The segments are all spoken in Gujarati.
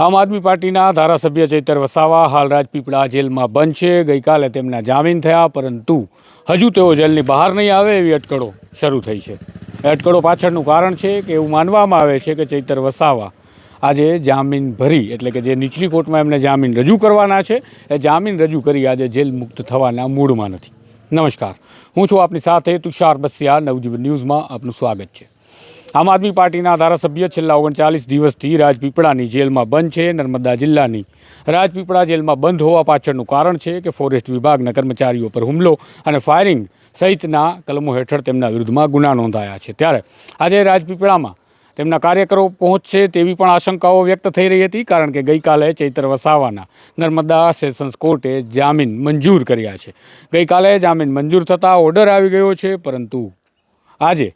આમ આદમી પાર્ટીના ધારાસભ્ય ચૈતર વસાવા હાલ રાજપીપળા જેલમાં બંધ છે. ગઈકાલે તેમના જામીન થયા, પરંતુ હજુ તેઓ જેલની બહાર નહીં આવે એવી અટકળો શરૂ થઈ છે. અટકળો પાછળનું કારણ છે કે એવું માનવામાં આવે છે કે ચૈતર વસાવા આજે જામીન ભરી, એટલે કે જે નીચલી કોર્ટમાં એમને જામીન રજૂ કરવાના છે, એ જામીન રજૂ કરી આજે જેલ મુક્ત થવાના મૂડમાં નથી. નમસ્કાર. હું છું આપની સાથે તુષાર બસિયા. નવજીવન ન્યૂઝમાં આપનું સ્વાગત છે. આમ આદમી પાર્ટીના ધારાસભ્ય છેલ્લા ઓગણચાલીસ દિવસથી રાજપીપળાની જેલમાં બંધ છે, નર્મદા જિલ્લાની. રાજપીપળા જેલમાં બંધ હોવા પાછળનું કારણ છે કે ફોરેસ્ટ વિભાગના કર્મચારીઓ પર હુમલો અને ફાયરિંગ સહિતના કલમો હેઠળ તેમના વિરુદ્ધમાં ગુના નોંધાયા છે. ત્યારે આજે રાજપીપળામાં તેમના કાર્યકરો પહોંચશે તેવી પણ આશંકાઓ વ્યક્ત થઈ રહી હતી, કારણ કે ગઈકાલે ચૈતર વસાવાના નર્મદા સેશન્સ કોર્ટે જામીન મંજૂર કર્યા છે. ગઈકાલે જામીન મંજૂર થતાં ઓર્ડર આવી ગયો છે, પરંતુ આજે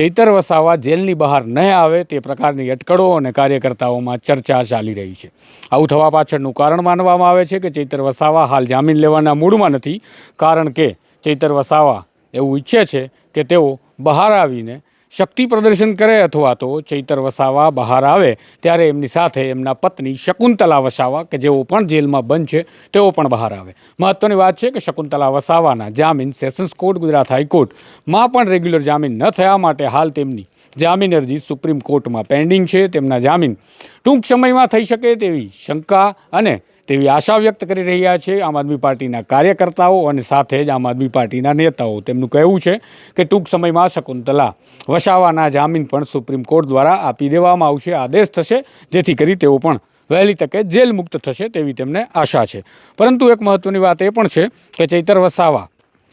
ચૈતર વસાવા જેલની બહાર ન આવે તે પ્રકારની અટકળો અને કાર્યકર્તાઓમાં ચર્ચા ચાલી રહી છે. આવું થવા પાછળનું કારણ માનવામાં આવે છે કે ચૈતર વસાવા હાલ જામીન લેવાના મૂડમાં નથી, કારણ કે ચૈતર વસાવા એવું ઈચ્છે છે કે તેઓ બહાર આવીને શક્તિ પ્રદર્શન કરે અથવા તો ચૈતર વસાવા બહાર આવે, ત્યારે એમની સાથે એમના પત્ની શકુંતલા વસાવા, કે જેઓ પણ જેલમાં બંધ છે, તેઓ પણ બહાર આવે. મહત્વની વાત છે કે શકુંતલા વસાવાના જામીન સેશન્સ કોર્ટ, ગુજરાત હાઈકોર્ટમાં પણ રેગ્યુલર જામીન ન થયા માટે હાલ તેમની જામીન અરજી સુપ્રીમ કોર્ટમાં પેન્ડિંગ છે. તેમના જામીન ટૂંક સમયમાં થઈ શકે તેવી શંકા અને તેવી આશા વ્યક્ત કરી રહ્યા છે આમ આદમી પાર્ટીના કાર્યકર્તાઓ અને સાથે જ આમ આદમી પાર્ટીના નેતાઓ. તેમનું કહેવું છે કે ટૂંક સમયમાં શકુંતલા વસાવાના જામીન પણ સુપ્રીમ કોર્ટ દ્વારા આપી દેવામાં આવશે. આદેશ થશે જેથી કરી તેઓ પણ વહેલી તકે જેલ મુક્ત થશે તેવી તેમને આશા છે. પરંતુ એક મહત્ત્વની વાત એ પણ છે કે ચૈતર વસાવા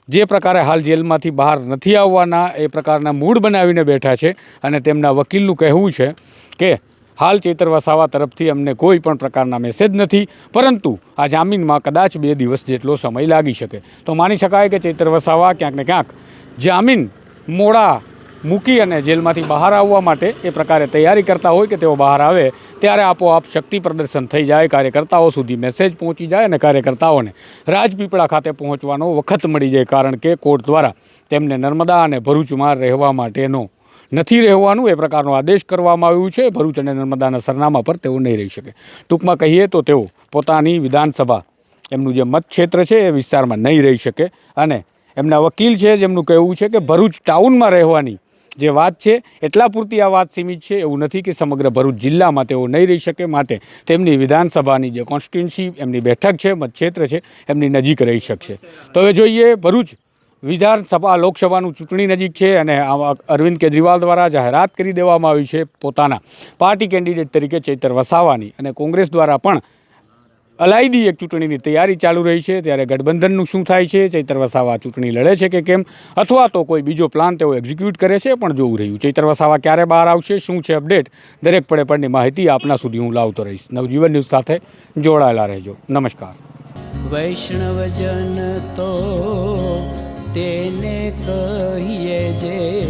જે પ્રકારે હાલ જેલમાંથી બહાર નથી આવવાના એ પ્રકારના મૂડ બનાવીને બેઠા છે અને તેમના વકીલનું કહેવું છે કે હાલ ચૈતર વસાવા તરફથી અમને કોઈ પણ પ્રકારના મેસેજ નથી, પરંતુ આ જામીનમાં કદાચ બે દિવસ જેટલો સમય લાગી શકે. તો માની શકાય કે ચૈતર વસાવા ક્યાંક ને ક્યાંક જામીન મોડા મૂકી અને જેલમાંથી બહાર આવવા માટે એ પ્રકારે તૈયારી કરતા હોય કે તેઓ બહાર આવે, ત્યારે આપોઆપ શક્તિ પ્રદર્શન થઈ જાય, કાર્યકર્તાઓ સુધી મેસેજ પહોંચી જાય અને કાર્યકર્તાઓને રાજપીપળા ખાતે પહોંચવાનો વખત મળી જાય, કારણ કે કોર્ટ દ્વારા તેમને નર્મદા અને ભરૂચમાં રહેવા માટેનો નથી રહેવાનું, એ પ્રકારનો આદેશ કરવામાં આવ્યું છે. ભરૂચ અને નર્મદાના સરનામા પર તેઓ નહીં રહી શકે. ટૂંકમાં કહીએ તો તેઓ પોતાની વિધાનસભા, એમનું જે મત ક્ષેત્ર છે, એ વિસ્તારમાં નહીં રહી શકે. અને એમના વકીલ છે, જેમનું કહેવું છે કે ભરૂચ ટાઉનમાં રહેવાની જે વાત છે, એટલા પૂરતી આ વાત સીમિત છે. એવું નથી કે સમગ્ર ભરૂચ જિલ્લામાં તેઓ નહીં રહી શકે. માટે તેમની વિધાનસભાની જે કોન્સ્ટિટ્યુન્સી એમની બેઠક છે, મતક્ષેત્ર છે, એમની નજીક રહી શકશે. તો હવે જોઈએ ભરૂચ વિધાનસભા લોકસભાનું ચૂંટણી નજીક છે અને અરવિંદ કેજરીવાલ દ્વારા જાહેરાત કરી દેવામાં આવી છે પોતાના પાર્ટી કેન્ડિડેટ તરીકે ચૈતર વસાવાની અને કોંગ્રેસ દ્વારા પણ અલાયદી એક ચૂંટણીની તૈયારી ચાલુ રહી છે. ત્યારે ગઠબંધનનું શું થાય છે? ચૈતર વસાવા ચૂંટણી લડે છે કે કેમ? અથવા તો કોઈ બીજો પ્લાન તેઓ એક્ઝિક્યુટ કરે છે પણ જોવું રહ્યું. ચૈતર વસાવા ક્યારે બહાર આવશે? શું છે અપડેટ? દરેક પડે પડની માહિતી આપના સુધી હું લાવતો રહીશ. નવજીવન ન્યૂઝ સાથે જોડાયેલા રહેજો. નમસ્કાર. વૈષ્ણવજન તેને કહીએ જે